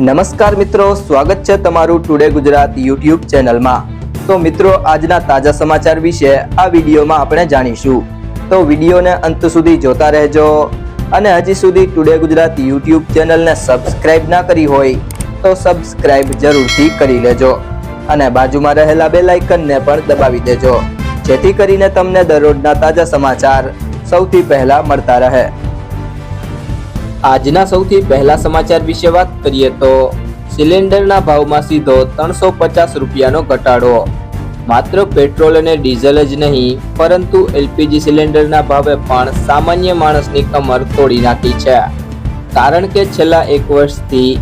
નમસ્કાર મિત્રો, સ્વાગત છે તમારું ટુડે ગુજરાત યુટ્યુબ ચેનલમાં. તો મિત્રો, આજના તાજા સમાચાર વિશે આ વિડીયોમાં આપણે જાણીશું. તો વિડીયોને અંત સુધી જોતા રહેજો અને હજી સુધી ટુડે ગુજરાત યુટ્યુબ ચેનલને સબસ્ક્રાઇબ ના કરી હોય તો સબસ્ક્રાઇબ જરૂરથી કરી લેજો અને બાજુમાં રહેલા બે લાઇકનને પણ દબાવી દેજો. જેથી કરીને તમને દરરોજના તાજા સમાચાર સૌથી પહેલા મળતા રહે. આજના સૌથી પહેલા સમાચાર વિશે વાત કરીએ તો સિલિન્ડરના ભાવમાં સીધો ત્રણસો પચાસ રૂપિયાનો ઘટાડો. માત્ર પેટ્રોલ અને ડીઝલ જ નહીં, પરંતુ એલપીજી સિલિન્ડરના ભાવે પણ સામાન્ય માણસની કમર તોડી નાખી છે. કારણ કે છેલ્લા એક વર્ષથી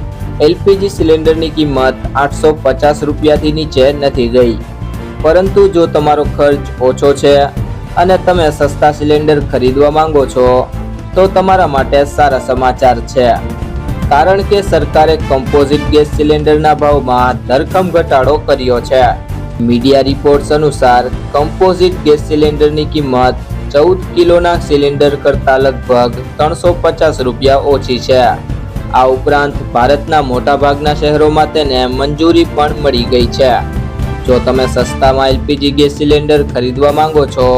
એલપીજી સિલિન્ડરની કિંમત આઠસો પચાસ રૂપિયાથી નીચે નથી ગઈ. પરંતુ જો તમારો ખર્ચ ઓછો છે અને તમે સસ્તા સિલિન્ડર ખરીદવા માંગો છો તો તમારા માટે સારા સમાચાર છે. કારણ કે સરકારે કમ્પોઝિટ ગેસ સિલિન્ડરના ભાવમાં ધરખમ ઘટાડો કર્યો છે. મીડિયા રિપોર્ટ્સ અનુસાર, કમ્પોઝિટ ગેસ સિલિન્ડરની કિંમત ચૌદ કિલોના સિલિન્ડર કરતાં લગભગ ત્રણસો પચાસ રૂપિયા ઓછી છે. આ ઉપરાંત ભારતના મોટાભાગના શહેરોમાં તેને મંજૂરી પણ મળી ગઈ છે. જો તમે સસ્તામાં એલપીજી ગેસ સિલિન્ડર ખરીદવા માંગો છો,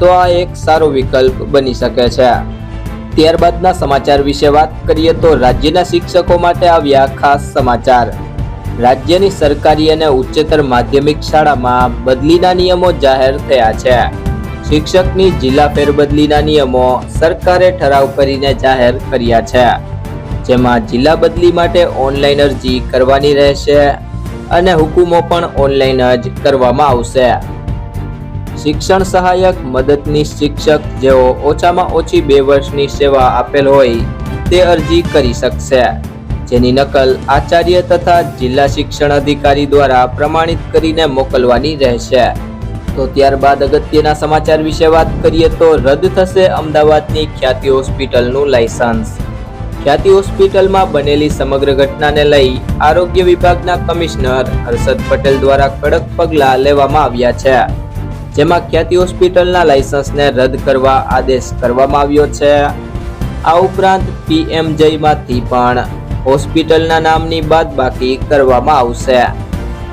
તો આ એક સારો વિકલ્પ બની શકે છે. ત્યારબાદના સમાચાર વિશે વાત કરીએ તો રાજ્યના શિક્ષકો માટે આવ્યા ખાસ સમાચાર. રાજ્યની સરકારી અને ઉચ્ચતર માધ્યમિક શાળામાં બદલીના નિયમો જાહેર થયા છે. શિક્ષકની જિલ્લા ફેરબદલીના નિયમો સરકારે ઠરાવ કરીને જાહેર કર્યા છે. જેમાં જિલ્લા બદલી માટે ઓનલાઈન અરજી કરવાની રહેશે અને હુકુમો પણ ઓનલાઈન જ કરવામાં આવશે. શિક્ષણ સહાયક, મદદનીશ શિક્ષક જેઓ ઓછામાં ઓછી બે વર્ષની સેવા આપેલ હોય તે અરજી કરી શકશે. જેની નકલ આચાર્ય તથા જિલ્લા શિક્ષણ અધિકારી દ્વારા પ્રમાણિત કરીને મોકલવાની રહેશે. તો ત્યારબાદ અગત્યના સમાચાર વિશે વાત કરીએ તો રદ થશે અમદાવાદની ખ્યાતિ હોસ્પિટલનું લાયસન્સ. ખ્યાતિ હોસ્પિટલમાં બનેલી સમગ્ર ઘટનાને લઈ આરોગ્ય વિભાગના કમિશનર હર્ષદ પટેલ દ્વારા કડક પગલાં લેવામાં આવ્યા છે. જેમાં ખ્યાતિ હોસ્પિટલના લાયસન્સને રદ કરવા આદેશ કરવામાં આવ્યો છે. આ ઉપરાંત પીએમજયમાંથી પણ હોસ્પિટલના નામની બાદબાકી કરવામાં આવશે.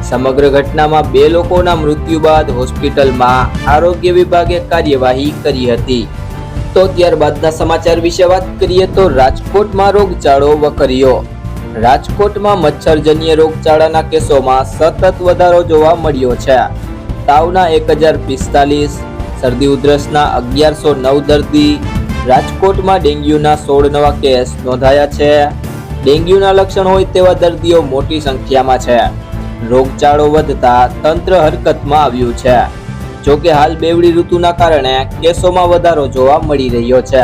સમગ્ર ઘટનામાં બે લોકોના મૃત્યુ બાદ હોસ્પિટલમાં આરોગ્ય વિભાગે કાર્યવાહી કરી હતી. તો ત્યારબાદના સમાચાર વિશે વાત કરીએ તો રાજકોટમાં રોગચાળો વકર્યો. રાજકોટમાં મચ્છરજન્ય રોગચાળાના કેસોમાં સતત વધારો જોવા મળ્યો છે. તાવના એક હજાર પિસ્તાલીસ, શરદી ઉધરસના અગિયારસો નવ દર્દી, રાજકોટમાં ડેન્ગ્યુના સોળ નવા કેસ નોંધાયા છે. ડેન્ગ્યુના લક્ષણ હોય તેવા દર્દીઓ મોટી સંખ્યામાં છે. રોગચાળો વધતા તંત્ર હરકતમાં આવ્યું છે. જોકે હાલ બેવડી ઋતુના કારણે કેસોમાં વધારો જોવા મળી રહ્યો છે.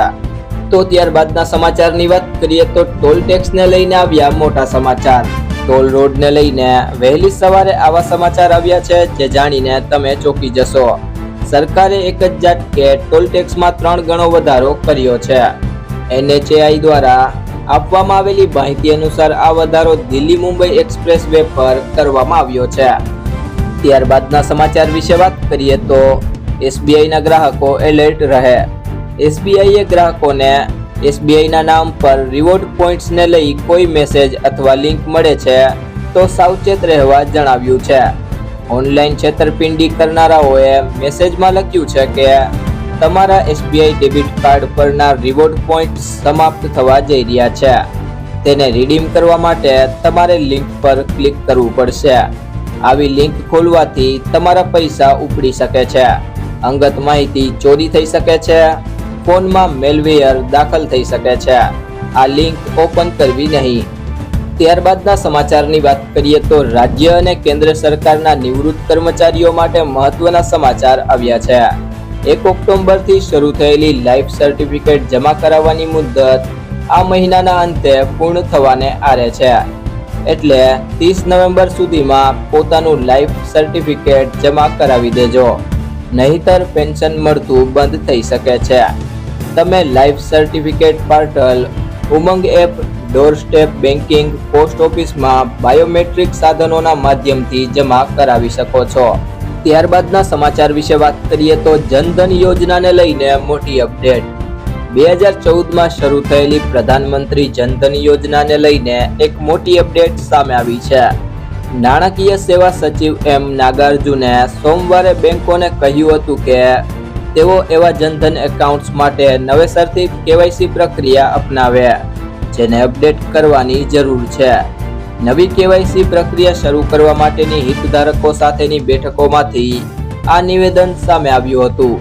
તો ત્યારબાદના સમાચારની વાત કરીએ તો ટોલ ટેક્સને લઈને આવ્યા મોટા સમાચાર. ટોલ રોડને લઈને વહેલી સવારે આવા સમાચાર આવ્યા છે જે જાણીને તમે ચોંકી જશો. સરકારે એક જ ઝાટકે ટોલ ટેક્સમાં ત્રણ ગણો વધારો કર્યો છે. એનએચએઆઈ દ્વારા આપવામાં આવેલી માહિતી અનુસાર આ વધારો દિલ્હી મુંબઈ એક્સપ્રેસ વે પર કરવામાં આવ્યો છે. ત્યારબાદના સમાચાર વિશે વાત કરીએ તો એસબીઆઈના ગ્રાહકો એલર્ટ રહે. એસબીઆઈએ ગ્રાહકોને એસબીઆઈના નામ પર રિવોર્ડ પોઈન્ટ્સને લઈ કોઈ મેસેજ અથવા લિંક મળે છે, તો સાવચેત રહેવા જણાવ્યું છે. ઓનલાઈન છેતરપિંડી કરનારાઓએ મેસેજમાં લખ્યું છે કે, તમારા એસબીઆઈ ડેબિટ કાર્ડ પરના રિવોર્ડ પોઈન્ટ સમાપ્ત થવા જઈ રહ્યા છે. તેને રિડીમ કરવા માટે તમારે લિંક પર ક્લિક કરવું પડશે. આવી લિંક ખોલવાથી તમારા પૈસા ઉપડી શકે છે. અંગત માહિતી ચોરી થઈ શકે છે. ફોનમાં મેલવેયર દાખલ થઈ શકે છે. આ લિંક ઓપન કરવી નહીં. ત્યારબાદના સમાચારની વાત કરીએ તો રાજ્ય અને કેન્દ્ર સરકારના નિવૃત્ત કર્મચારીઓ માટે મહત્વના સમાચાર આવ્યા છે. એક ઓક્ટોબરથી શરૂ થયેલી લાઈફ સર્ટિફિકેટ જમા કરાવવાની મુદત આ મહિનાના અંતે પૂર્ણ થવાને આરે છે. એટલે ત્રીસ નવેમ્બર સુધીમાં પોતાનું લાઈફ સર્ટિફિકેટ જમા કરાવી દેજો. નહીતર પેન્શન મળતું બંધ થઈ શકે છે. તમે life certificate portal Umang app doorstep banking post ઓફિસમાં બાયોમેટ્રિક સાધનોના માધ્યમથી જમા કરાવી શકો છો. ત્યારબાદના સમાચાર વિશે વાત કરીએ તો જનધન યોજનાને લઈને મોટી અપડેટ બે હજાર ચૌદમાં શરૂ થયેલી પ્રધાનમંત્રી જનધન યોજનાને લઈને એક મોટી અપડેટ સામે આવી છે. નાણાકીય સેવા સચિવ એમ નાગાર્જુને સોમવારે બેંકોને કહ્યું હતું કે તેઓ એવા જનધન એકાઉન્ટ્સ માટે નવેસરથી કેવાયસી પ્રક્રિયા અપનાવે જેને અપડેટ કરવાની જરૂર છે. નવી કેવાયસી પ્રક્રિયા શરૂ કરવા માટેની હિતધારકો સાથેની બેઠકોમાંથી આ નિવેદન સામે આવ્યું હતું.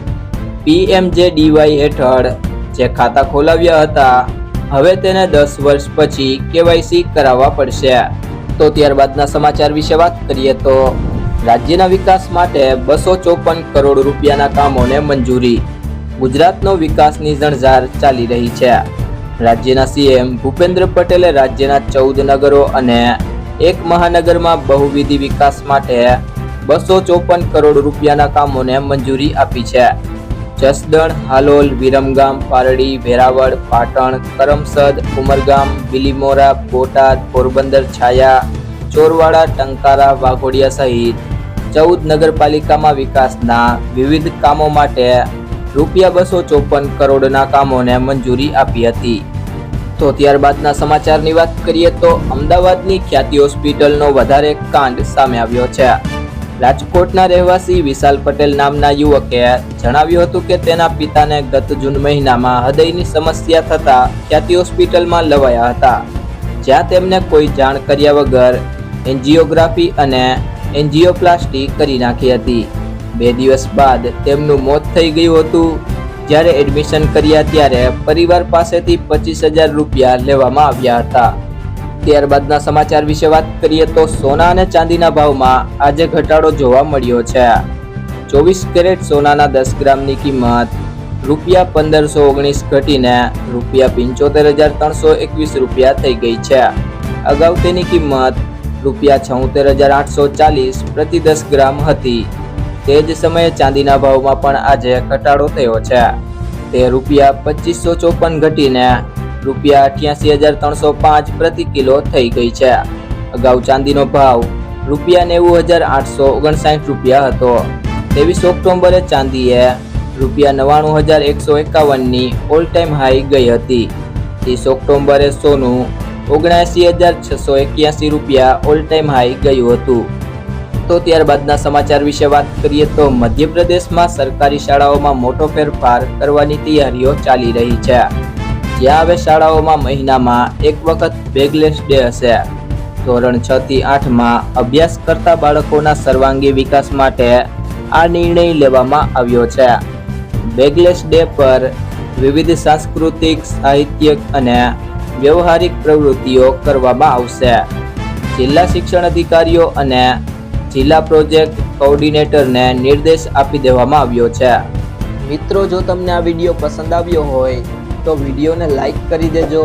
પીએમજેડીવાય હેઠળ જે ખાતા ખોલાવ્યા હતા, હવે તેને દસ વર્ષ પછી કેવાયસી કરાવવા પડશે. તો ત્યારબાદના સમાચાર વિશે વાત કરીએ તો રાજ્યના વિકાસ માટે બસો ચોપન કરોડ રૂપિયાના કામોને મંજૂરી. ગુજરાતનો વિકાસની ઝણઝાર ચાલી રહી છે. રાજ્યના સીએમ ભૂપેન્દ્ર પટેલે રાજ્યના ચૌદ નગરો અને એક મહાનગરમાં બહુવિધિ વિકાસ માટે બસો ચોપન કરોડ રૂપિયાના કામોને મંજૂરી આપી છે. જસદણ, હાલોલ, વિરમગામ, પારડી, વેરાવળ, પાટણ, કરમસદ, ઉમરગામ, બિલીમોરા, બોટાદ, પોરબંદર, છાયા, ચોરવાડા, ટંકારા, વાઘોડિયા સહિત ચૌદ નગરપાલિકામાં વિકાસના વિવિધ કામો માટે રૂપિયા બસો ચોપન કરોડના કામોને મંજૂરી આપી હતી. તો ત્યારબાદના સમાચારની વાત કરીએ તો અમદાવાદની ખ્યાતિ હોસ્પિટલનો વધારે કાંડ સામે આવ્યો છે. રાજકોટના રહેવાસી વિશાલ પટેલ નામના યુવકે જણાવ્યું હતું કે તેના પિતાને ગત જૂન મહિનામાં હૃદયની સમસ્યા થતા ખ્યાતિ હોસ્પિટલમાં લવાયા હતા. જ્યાં તેમને કોઈ જાણ કર્યા વગર એન્જિયોગ્રાફી અને એન્જિયોપ્લાસ્ટી કરી નાખી હતી. બે દિવસ બાદ તેમનું મોત થઈ ગયું હતું. જ્યારે એડમિશન કર્યા ત્યારે પરિવાર પાસેથી પચીસ હજાર રૂપિયા લેવામાં આવ્યા હતા. ત્યારબાદના સમાચાર વિશે વાત કરીએ તો સોના અને ચાંદીના ભાવમાં આજે ઘટાડો જોવા મળ્યો છે. ચોવીસ કેરેટ સોનાના દસ ગ્રામની કિંમત રૂપિયા પંદરસો ઓગણીસ ઘટીને રૂપિયા પંચોતેર હજાર ત્રણસો એકવીસ રૂપિયા થઈ ગઈ છે. અગાઉ તેની કિંમત રૂપિયા છોતેર હજાર આઠસો ચાલીસ પ્રતિ દસ ગ્રામ હતી. તે જ સમયે ચાંદીના ભાવમાં પણ આજે ઘટાડો થયો છે. તે રૂપિયા પચીસો ચોપન ઘટીને રૂપિયા અઠ્યાસી હજાર ત્રણસો પાંચ પ્રતિ કિલો થઈ ગઈ છે. અગાઉ ચાંદીનો ભાવ રૂપિયા નેવું હજાર આઠસો ઓગણસાઠ રૂપિયા હતો. ત્રેવીસ ઓક્ટોબરે ચાંદીએ રૂપિયા નવ્વાણું હજાર એકસો એકાવનની ઓલ ટાઈમ હાઈ ગઈ હતી. ત્રીસ ઓક્ટોબરે સોનું ઓગણએંસી હજાર છસો એક્યાસી રૂપિયા ઓલ ટાઈમ હાઈ ગયું હતું. તો ત્યારબાદના સમાચાર વિશે વાત કરીએ તો મધ્યપ્રદેશમાં સરકારી શાળાઓમાં મોટો ફેરફાર કરવાની તૈયારીઓ ચાલી રહી છે. જ્યાં હવે શાળાઓમાં મહિનામાં એક વખત બેગલેસ ડે હશે. ધોરણ છ થી આઠમાં અભ્યાસ કરતા બાળકોના સર્વાંગી વિકાસ માટે આ નિર્ણય લેવામાં આવ્યો છે. બેગલેસ ડે પર વિવિધ સાંસ્કૃતિક, સાહિત્યિક અને વ્યવહારિક પ્રવૃત્તિઓ કરવામાં આવશે. જિલ્લા શિક્ષણ અધિકારીઓ અને જિલ્લા પ્રોજેક્ટ કોઓર્ડિનેટરને નિર્દેશ આપી દેવામાં આવ્યો છે. મિત્રો, જો તમને આ વીડિયો પસંદ આવ્યો હોય, તો વિડીયોને લાઈક કરી દેજો,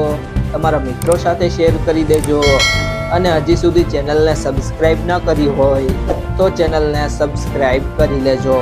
તમારા મિત્રો સાથે શેર કરી દેજો, અને હજી સુધી ચેનલને સબસ્ક્રાઈબ ન કરી હોય, તો ચેનલને સબસ્ક્રાઈબ કરી લેજો.